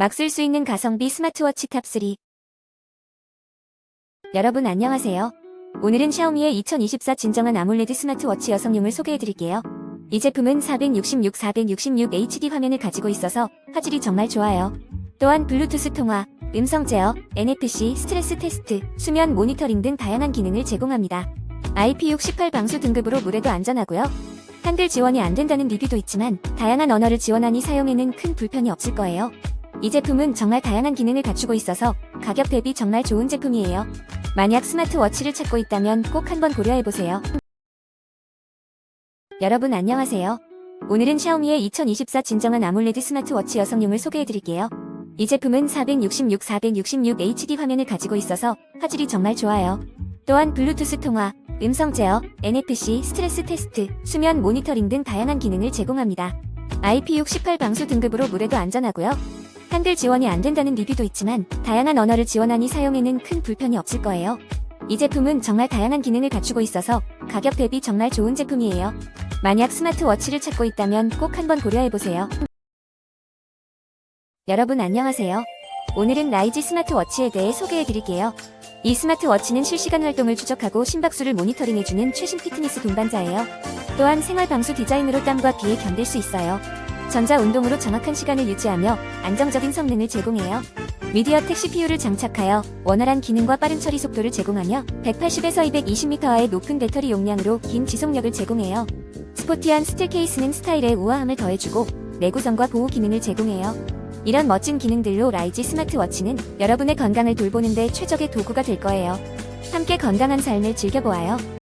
막 쓸 수 있는 가성비 스마트워치 탑3 여러분 안녕하세요. 오늘은 샤오미의 2024 진정한 아몰레드 스마트워치 여성용을 소개해드릴게요. 이 제품은 466, 466 HD 화면을 가지고 있어서 화질이 정말 좋아요. 또한 블루투스 통화, 음성 제어, NFC, 스트레스 테스트, 수면 모니터링 등 다양한 기능을 제공합니다. IP68 방수 등급으로 물에도 안전하고요. 한글 지원이 안 된다는 리뷰도 있지만 다양한 언어를 지원하니 사용에는 큰 불편이 없을 거예요. 이 제품은 정말 다양한 기능을 갖추고 있어서 가격 대비 정말 좋은 제품이에요. 만약 스마트워치를 찾고 있다면 꼭 한번 고려해보세요. 여러분 안녕하세요. 오늘은 샤오미의 2024 진정한 아몰레드 스마트워치 여성용을 소개해드릴게요. 이 제품은 466, 466 HD 화면을 가지고 있어서 화질이 정말 좋아요. 또한 블루투스 통화, 음성 제어, NFC, 스트레스 테스트, 수면 모니터링 등 다양한 기능을 제공합니다. IP68 방수 등급으로 물에도 안전하고요. 한글 지원이 안 된다는 리뷰도 있지만 다양한 언어를 지원하니 사용에는 큰 불편이 없을 거예요. 이 제품은 정말 다양한 기능을 갖추고 있어서 가격 대비 정말 좋은 제품이에요. 만약 스마트워치를 찾고 있다면 꼭 한번 고려해보세요. 여러분 안녕하세요. 오늘은 라이지 스마트워치에 대해 소개해드릴게요. 이 스마트워치는 실시간 활동을 추적하고 심박수를 모니터링해주는 최신 피트니스 동반자예요. 또한 생활 방수 디자인으로 땀과 비에 견딜 수 있어요. 전자 운동으로 정확한 시간을 유지하며 안정적인 성능을 제공해요. 미디어텍 CPU를 장착하여 원활한 기능과 빠른 처리 속도를 제공하며 180에서 220m와의 높은 배터리 용량으로 긴 지속력을 제공해요. 스포티한 스틸 케이스는 스타일에 우아함을 더해주고 내구성과 보호 기능을 제공해요. 이런 멋진 기능들로 라이지 스마트워치는 여러분의 건강을 돌보는데 최적의 도구가 될 거예요. 함께 건강한 삶을 즐겨보아요.